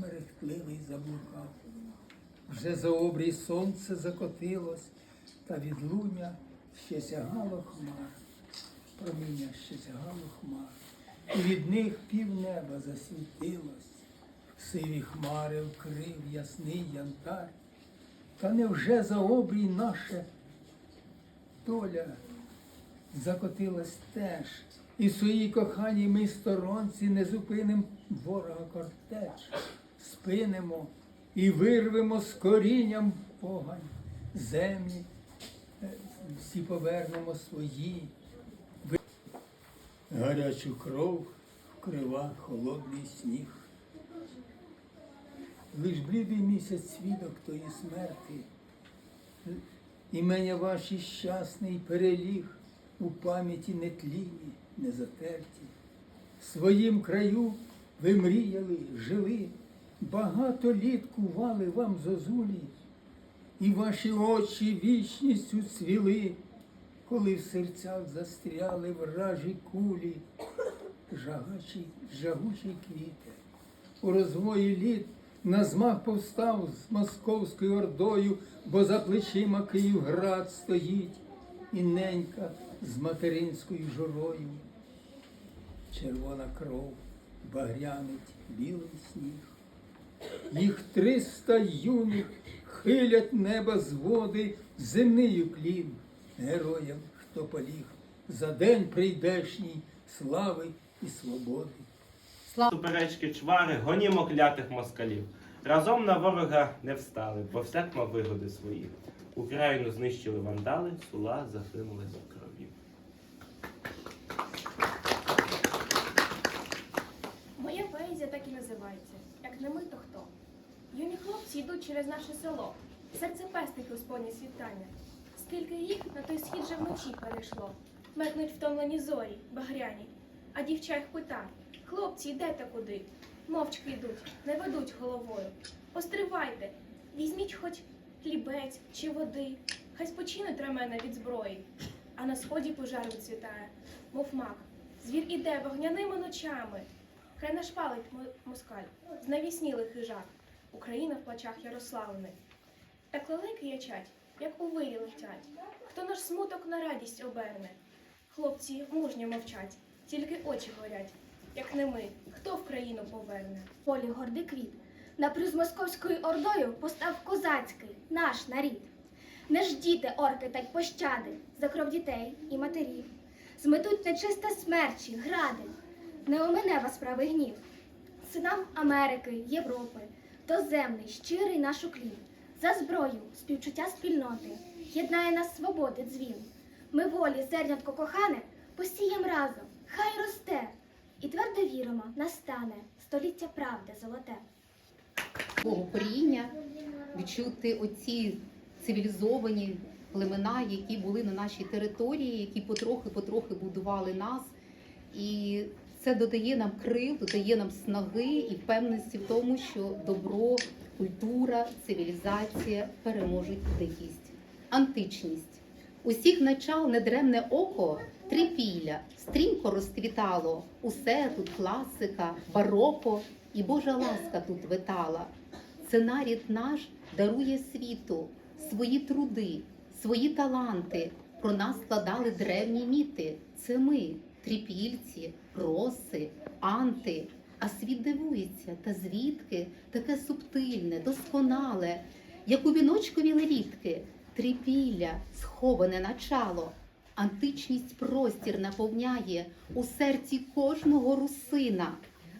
Мерехтливий заблукав. Вже за обрій сонце закотилось, та від луня ще сягало хмар. Проміння ще сягало хмар. І від них півнеба засвітилось, сиві хмари вкрив ясний янтар. Та невже за обрій наша доля закотилась теж, і своїй коханій ми сторонці не зупиним ворога кортеж, спинемо і вирвемо з корінням погань землі, е, всі повернемо свої. Гарячу кров вкрива холодний сніг. Лиш блідий місяць свідок тої смерти, імення ваші щасний переліг у пам'яті нетлінні, не затерті. В своїм краю ви мріяли, жили, багато літ кували вам зозулі, і ваші очі вічністю цвіли, коли в серцях застряли вражі кулі, жагачі, жагучі квіти. У розвої літ на змах повстав з московською ордою, бо за плечима Київград стоїть, і ненька з материнською журою. Червона кров багрянить білий сніг. Їх триста юних хилять неба з води, земний уклін героям, хто поліг за день прийдешній слави і свободи. Суперечки чвари, гонімо клятих москалів. Разом на ворога не встали, бо всяк мав вигоди свої. Україну знищили вандали, сула захлинулась в крові. Моя поезія так і називається. Як не ми, то хто? Юні хлопці йдуть через наше село. Серце пестить Господнє світання. Скільки їх на той схід вже вночі перейшло. Меркнуть втомлені зорі, багряні. А дівча їх питає: хлопці, йдете куди? Мовчки йдуть, не ведуть головою. Постривайте, візьміть хоч хлібець чи води. Хай спочинуть рамена від зброї. А на сході пожар відцвітає, мов мак. Звір іде вогняними ночами. Хай наш палить мо- москаль, знавіснілий хижак, Україна в плачах Ярославни. Так лелеки ячать, як у вирі летять. Хто наш смуток на радість оберне? Хлопці мужньо мовчать, тільки очі горять, як не ми, хто в країну поверне? полі гордий квіт. Напрю з московською ордою постав козацький, наш нарід. Не ждіте, орки, та й пощади за кров дітей і матерів. Зметуть нечиста смерчі, гради, не омине вас правий гнів. Синам Америки, Європи, доземний, щирий наш уклін. За зброю, співчуття спільноти, єднає нас свободи дзвін. Ми волі, зернятко кохане, посієм разом, хай росте, і твердо віримо, настане століття правди золоте. свого коріння, відчути оці цивілізовані племена, які були на нашій території, які потрохи-потрохи будували нас. І це додає нам крил, додає нам снаги і впевненості в тому, що добро, культура, цивілізація переможуть дикість. Античність. Усіх начал недремне око трипілля, стрімко розквітало. Усе тут класика, бароко і Божа ласка тут витала. Сценарій наш дарує світу свої труди, свої таланти. Про нас складали древні міти. Це ми, трипільці, роси, анти. А світ дивується, та звідки таке субтильне, досконале, як у віночкові лелітки, трипілля, сховане начало. Античність простір наповняє у серці кожного русина.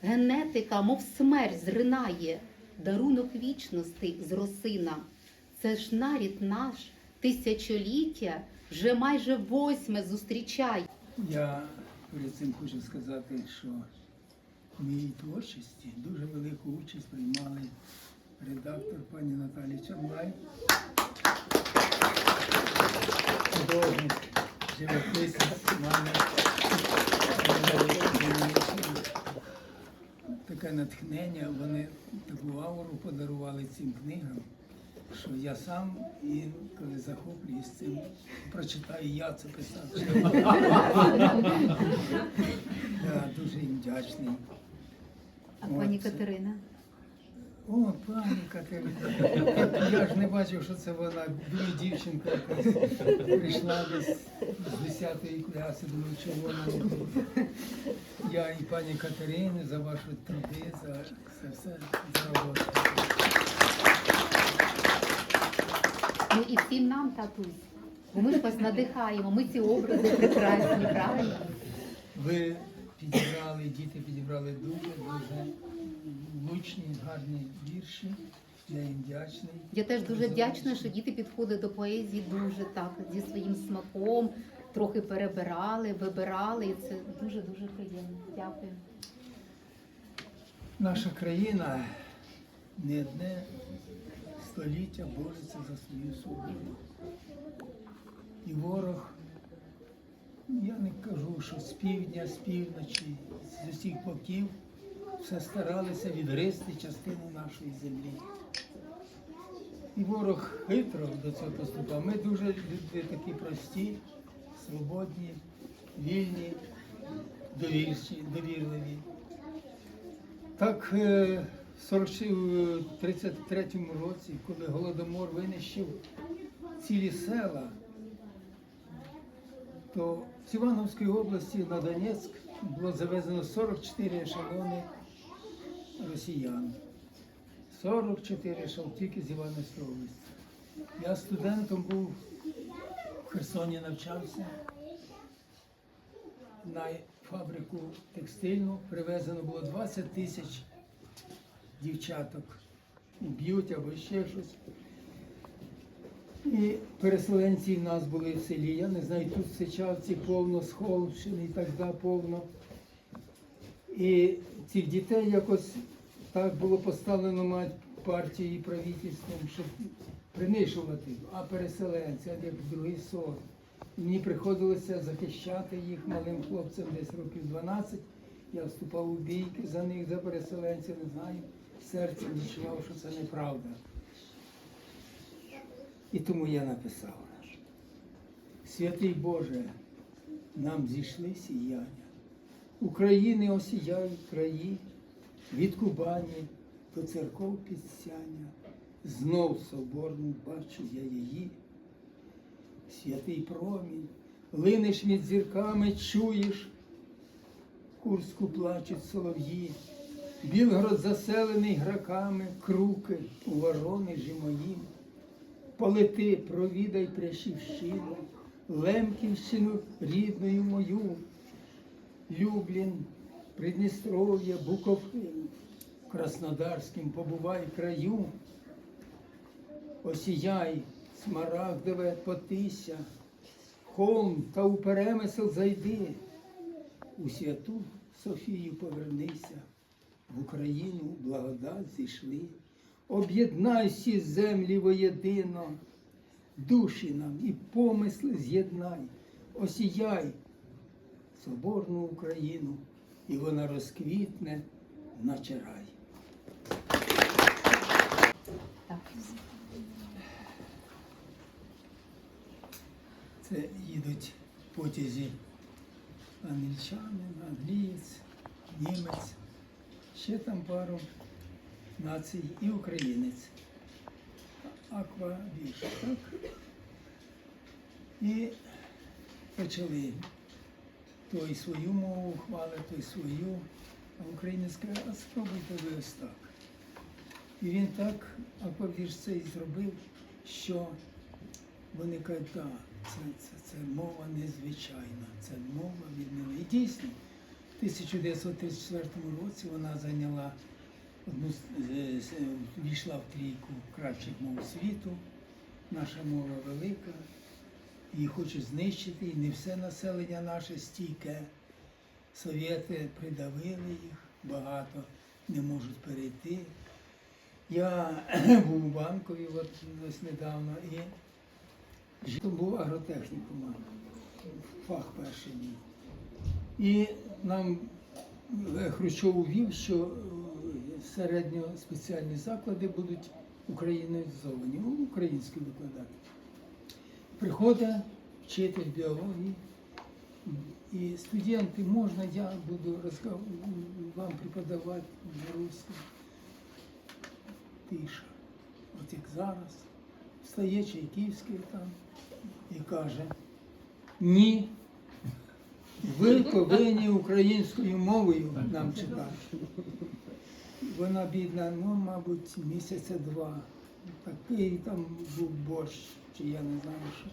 Генетика, мов смерть, зринає, дарунок вічності з росина. Це ж нарід наш, тисячоліття, вже майже восьме зустрічає. Я перед цим хочу сказати, що в моїй творчості дуже велику участь приймали редактор пані Наталі Чорнай, художник, живописець Таке натхнення, вони таку ауру подарували цим книгам, що я сам інколи захоплююсь цим, прочитаю, я це писав. Я дуже їм вдячний. А пані Катерина? О, пані Катерина. Я ж не бачив, що це вона. Думаю, дівчинка якась прийшла десь з 10-ї класи, думаю, чого вона не буде. Я і пані Катерині за ваші труди, за це все за роботу. Ну і всім нам, татусь. Бо ми ж вас надихаємо, ми ці образи прекрасні, правильно? Ви підібрали, діти підібрали дуже, дуже влучні, гарні вірші. Я їм вдячний. Я теж дуже вдячна, що діти підходять до поезії дуже так, зі своїм смаком, трохи перебирали, вибирали, і це дуже дуже приємно. Дякую. Наша країна не одне століття бореться за свою свободу. І ворог, я не кажу, що з півдня, з півночі, з усіх боків все старалися відгризти частину нашої землі. І ворог хитро до цього поступав. Ми дуже люди такі прості, свободні, вільні, довірчі, довірливі. Так, е, 33-му році, коли Голодомор винищив цілі села, то з Івановської області на Донецьк було завезено 44 ешелони росіян. 44 ешелони тільки з Івановської області. Я студентом був в Херсоні навчався на фабрику текстильну привезено було 20 тисяч дівчаток. Б'ють або ще щось. І переселенці в нас були в селі. Я не знаю, тут в Сичавці повно, з Холмщини і так далі повно. І цих дітей якось так було поставлено мать партією і правительством, щоб принишувати, а переселенці, а як другий сорт. Мені приходилося захищати їх малим хлопцям десь років 12. Я вступав у бійки за них, за переселенців, не знаю. Серцем відчував, що це неправда. І тому я написав. Святий Боже, нам зійшли сіяння. України осіяють краї, від Кубані до церков підсяння. Знов соборну бачу я її. Святий промінь, линеш між зірками, чуєш, Курську плачуть солов'ї, Білгород заселений граками, круки у Воронежі моїм. Полети, провідай Прящівщину, Лемківщину рідною мою, Люблін, Придністров'я, Буковин, Краснодарським побувай краю, осіяй, смарагдове потися, холм та у перемисел зайди, у святу Софію повернися, в Україну благодать зійшли. Об'єднай всі землі воєдино, душі нам і помисли з'єднай, осіяй соборну Україну, і вона розквітне, наче рай. Це їдуть потязі англічанин, англієць, німець, ще там пару націй і українець. Аква так? І почали той свою мову хвалить, той свою, а українець каже, а спробуйте ви ось так. І він так аквавірш цей зробив, що вони кажуть, так, це, це, це мова незвичайна, це мова від неї. І дійсно, 1934 році вона зайняла одну війшла в трійку кращих мов світу. Наша мова велика, її хочуть знищити, і не все населення наше стійке. Совєти придавили їх, багато не можуть перейти. Я був у банкові от, ось недавно і Житом був агротехнікум, фах перший. І нам Хрущов увів, що е, середньоспеціальні заклади будуть українізовані, ну, українські викладати. Приходить вчитель біології, і студенти, можна, я буду вам преподавати русском. тиша. От як зараз встає Чайківський там і каже, ні, ви повинні українською мовою нам читати. Вона бідна, ну, мабуть, місяця два. Такий там був борщ, чи я не знаю що.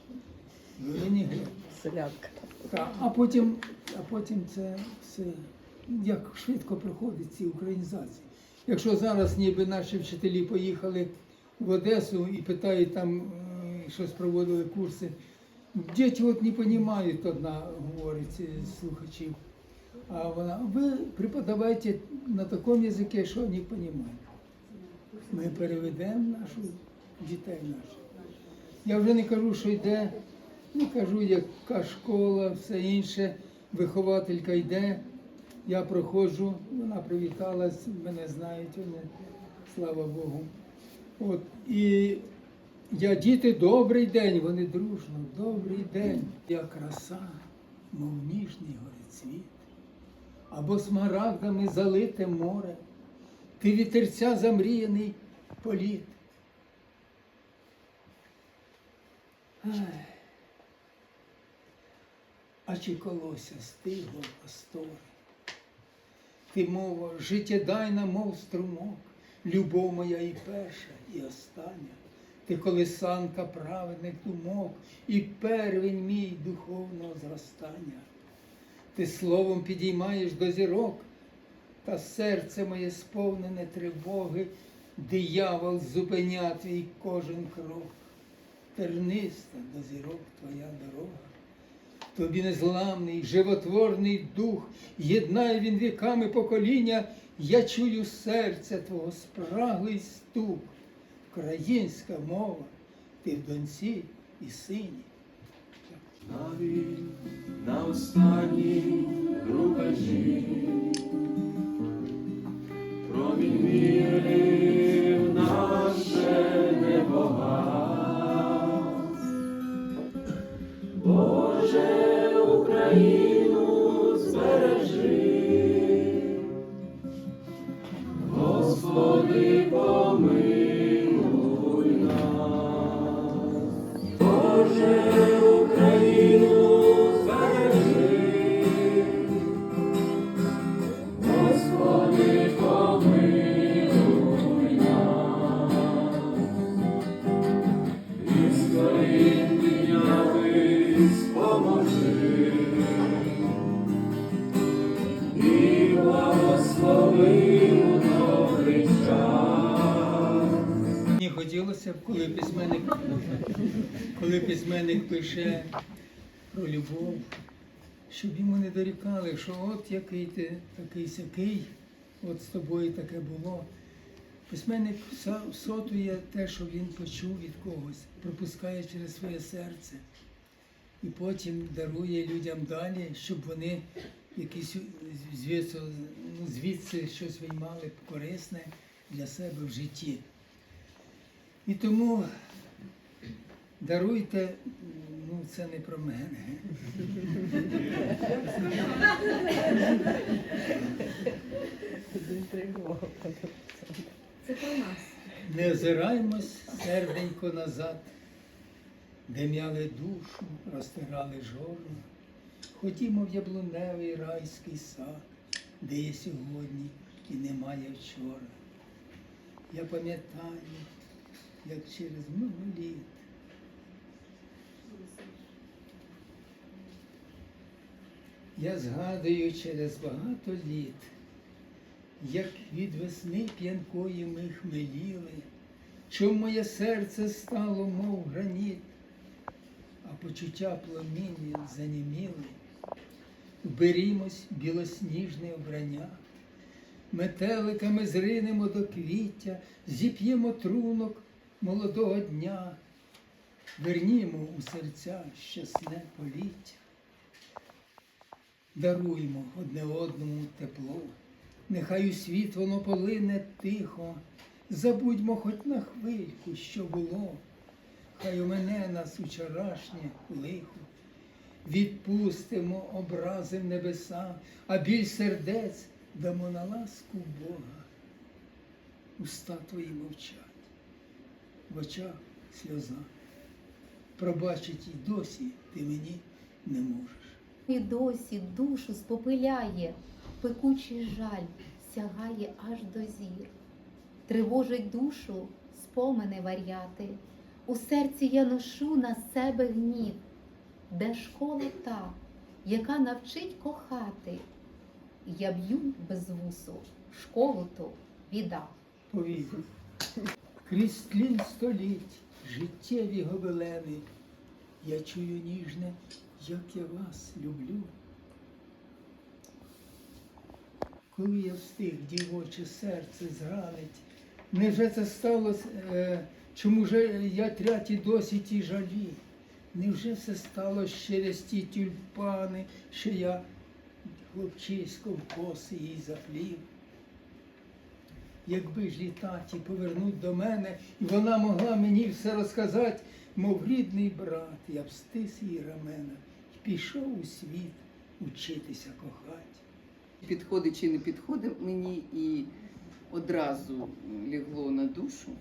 Винігрет. Селянка. Так, а потім, а потім це все як швидко проходить ці українізації. Якщо зараз ніби наші вчителі поїхали в Одесу і питають там, е, щось проводили курси, діти от не розуміють, одна говорить з слухачів. А вона, ви преподавайте на такому язикі, що не розуміють. Ми переведемо нашу дітей наших. Я вже не кажу, що йде, не кажу, яка школа, все інше. Вихователька йде, я проходжу, вона привіталась, мене знають вони, слава Богу. От, і я діти, добрий день, вони дружно, добрий день. Я краса, мов ніжний горецвіт, або смарагдами залите море, ти вітерця замріяний політ. А чи колося стигло просторе? Ти мова життєдайна, мов струмок, любов моя і перша, і остання. Ти колисанка праведних думок, і первень мій духовного зростання. Ти словом підіймаєш до зірок, та серце моє сповнене тривоги, диявол зупиня твій кожен крок. Терниста до зірок твоя дорога. Тобі незламний, животворний дух, єднає він віками покоління, я чую серця твого спраглий стук. Українська мова, ти в донці і сині. Навіть на останній рубежі промінь віри в наше небогас. Боже, от який ти такий сякий, от з тобою таке було. Письменник всотує те, що він почув від когось, пропускає через своє серце і потім дарує людям далі, щоб вони якісь звідси, ну, звідси щось виймали корисне для себе в житті. І тому даруйте, ну це не про мене. Це про нас. Не озираємось серденько назад, де м'яли душу, розтирали жору. Ходімо в яблуневий райський сад, де є сьогодні і немає вчора. Я пам'ятаю, як через много літ Я згадую через багато літ, як від весни п'янкої ми хмеліли, чом моє серце стало, мов граніт, а почуття пламіння заніміли. Берімось білосніжне обрання, метеликами зринемо до квіття, зіп'ємо трунок молодого дня, вернімо у серця щасне поліття. Даруймо одне одному тепло, нехай у світ воно полине тихо, забудьмо хоч на хвильку, що було, хай у мене нас учорашнє лихо, відпустимо образи в небеса, а біль сердець дамо на ласку Бога. Уста твої мовчать, в очах сльоза. Пробачить і досі ти мені не можеш. І досі душу спопиляє, пекучий жаль сягає аж до зір. Тривожить душу спомини вар'яти. У серці я ношу на себе гнів, де школа та, яка навчить кохати. Я б'ю без вусу, школу ту віддав. Повірю. Крізь тлін століть, життєві гобелени, я чую ніжне, як я вас люблю. Коли я встиг дівоче серце зранить, невже це сталося, е, чому же я тряті досі ті жалі? Невже все сталося через ті тюльпани, що я хлопчисько в коси їй заплів? Якби ж літаті повернуть до мене, і вона могла мені все розказати, мов рідний брат, я б її рамена пішов у світ учитися кохать. підходить чи не підходить мені і одразу лягло на душу.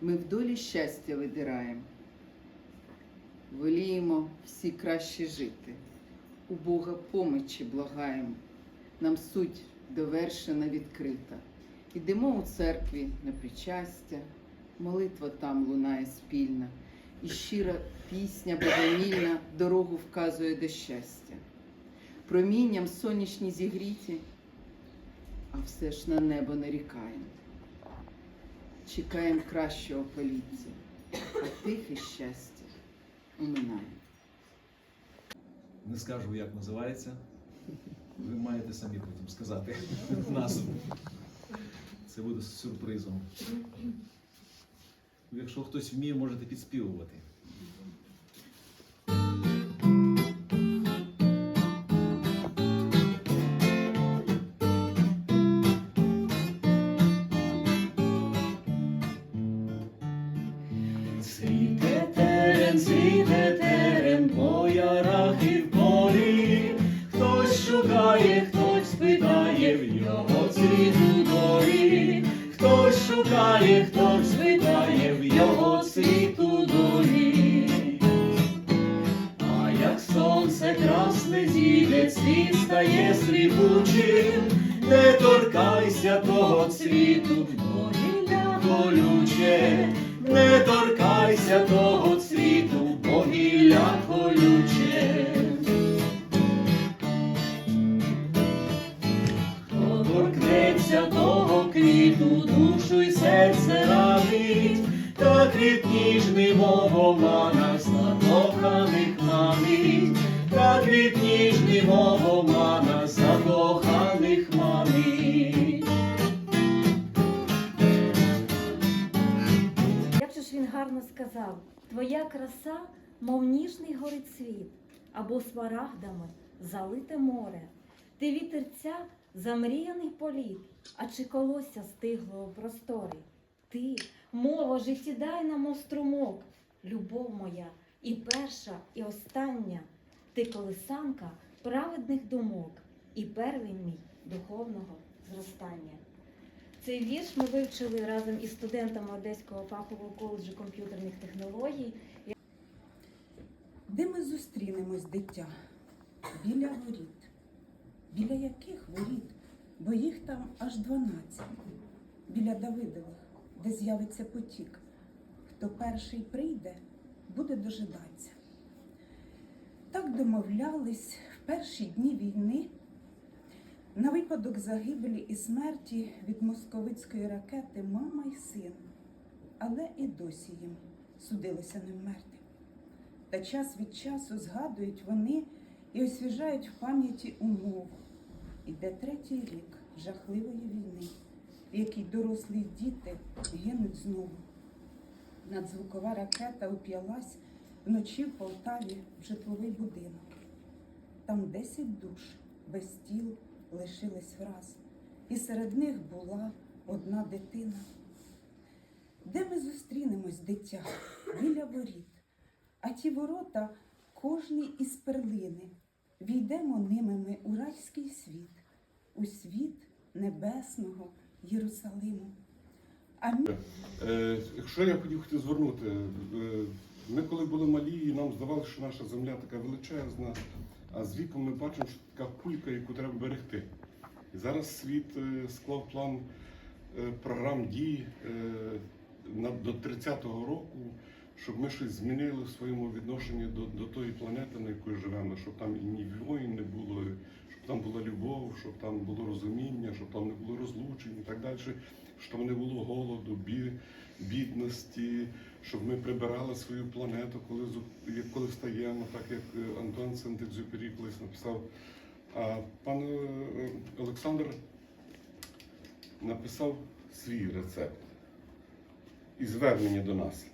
Ми в долі щастя видираємо, воліємо всі краще жити, у Бога помочі благаємо, нам суть довершена відкрита. Ідемо у церкві на причастя, молитва там лунає спільна, і щира пісня богомільна дорогу вказує до щастя промінням сонячні зігріті, а все ж на небо нарікаємо. Чекаємо кращого поліття, а тихе щастя оминає. Не скажу, як називається. Ви маєте самі потім сказати назву. Це буде сюрпризом. Якщо хтось вміє, можете підспівувати. Манить, та квіт ніжний мовомана закоханих манить. Як же ж він гарно сказав, твоя краса, мов ніжний горить світ, або смарагдами залите море. Ти вітерця замріяний політ, а чи колося стигло у просторі. Ти, мова життєдайна, мов струмок, любов моя, і перша, і остання. Ти колисанка праведних думок, і первень мій духовного зростання. Цей вірш ми вивчили разом із студентами Одеського фахового коледжу комп'ютерних технологій. Де ми зустрінемось, дитя? Біля воріт. Біля яких воріт? Бо їх там аж дванадцять. Біля Давидових, де з'явиться потік. Хто перший прийде, буде дожидатися. Так домовлялись в перші дні війни на випадок загибелі і смерті від московицької ракети мама й син. Але і досі їм судилося не вмерти. Та час від часу згадують вони і освіжають в пам'яті умову. Іде третій рік жахливої війни, в якій дорослі діти гинуть знову. Надзвукова ракета уп'ялась вночі в Полтаві в житловий будинок. Там десять душ без тіл лишились враз, і серед них була одна дитина. Де ми зустрінемось, дитя? Біля воріт. А ті ворота кожний із перлини. Війдемо ними ми у райський світ, у світ небесного Єрусалиму. А мі- Е, Що я хотів хотів звернути? Ми коли були малі, і нам здавалося, що наша земля така величезна, а з віком ми бачимо, що така кулька, яку треба берегти. І зараз світ е, склав план е, програм дій е, до 30-го року, щоб ми щось змінили в своєму відношенні до, до тої планети, на якій живемо, щоб там і ні воїн не було, там була любов, щоб там було розуміння, щоб там не було розлучень і так далі, щоб не було голоду, бідності, щоб ми прибирали свою планету, коли, коли встаємо, так як е, Антон Сент-Екзюпері колись написав. А пан е, Олександр написав свій рецепт і звернення до нас.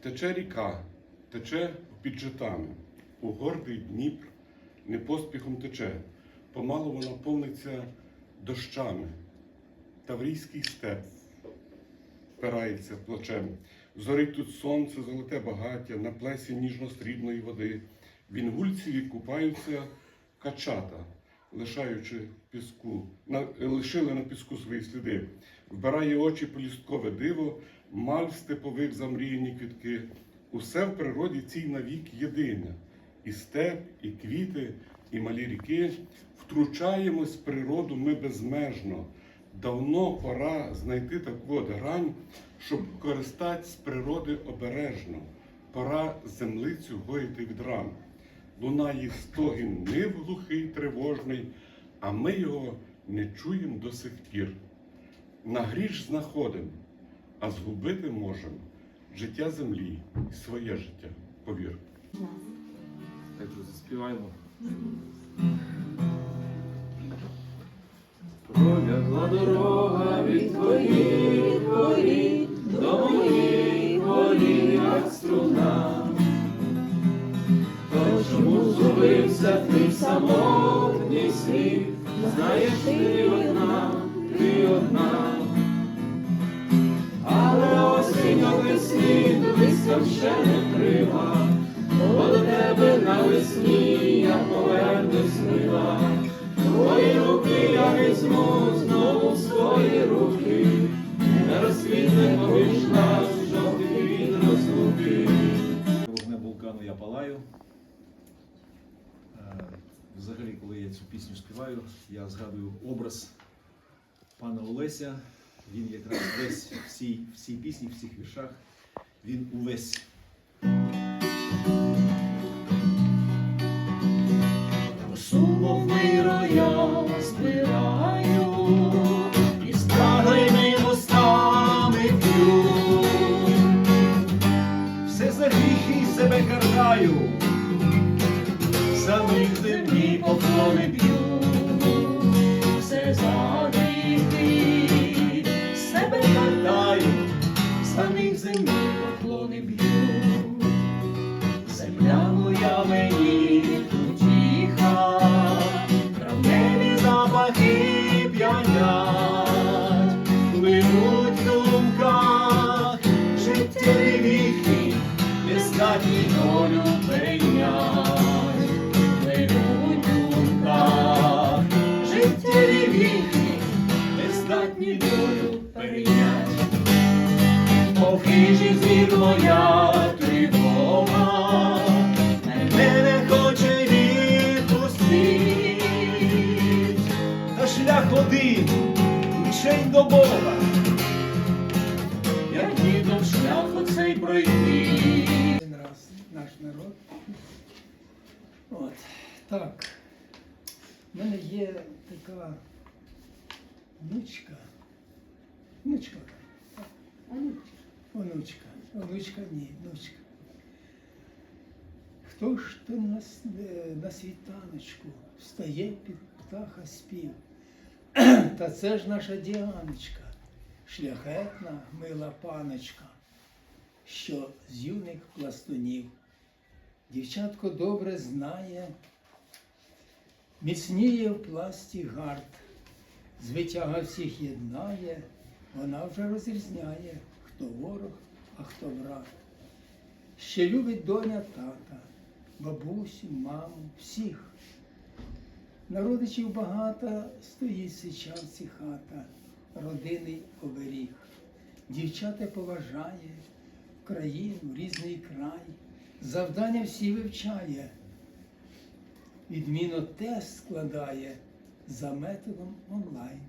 Тече ріка, тече під житами, у гордий Дніпр не поспіхом тече, помалу вона повниться дощами. Таврійський степ впирається плачем. Зорить тут сонце, золоте багаття, на плесі ніжно-срібної води. В інгульцеві купаються качата, лишаючи піску, на, лишили на піску свої сліди. Вбирає очі полісткове диво, маль степових замріяні квітки. Усе в природі цій навік єдине. І степ, і квіти, і малі ріки. Втручаємось в природу ми безмежно. Давно пора знайти таку от грань, щоб користатись природи обережно. Пора землицю гоїти від ран. Лунає стогін нив глухий, тривожний, а ми його не чуємо до сих пір. На гріш знаходимо, а згубити можемо життя землі і своє життя, повір. Так, друзі, співаємо. Пролягла дорога від твоїх воріт до моїх воріт, як струна. То чому згубився твій самотній світ? Знаєш, ти одна, ти одна. Але осінь весні листям ще не вкрила, візьму знову в свої руки, не поміж нас жовтий від розлуки. Вогнем вулкану я палаю. Е, Взагалі, коли я цю пісню співаю, я згадую образ пана Олеся. Він якраз весь в цій, в цій пісні, в цих віршах, він увесь. Сумов миру землі б'ю, все за гріхи, себе картаю, за них землі поклони б'ю. Земля моя мені утіха, травневі запахи п'янять, От. Так. У мене є така внучка. Внучка. Онучка. Онучка, ні, внучка. Хто ж то на, на світаночку встає під птаха спів? Та це ж наша Діаночка, шляхетна мила паночка, що з юних пластунів. Дівчатко добре знає, міцніє в пласті гард, звитяга всіх єднає, вона вже розрізняє, хто ворог, а хто враг. Ще любить доня тата, бабусю, маму, всіх. Народичів багато, стоїть сичавці хата, родинний оберіг. дівчата поважає, країну, різний край, завдання всі вивчає, відмінно тест складає за методом онлайн.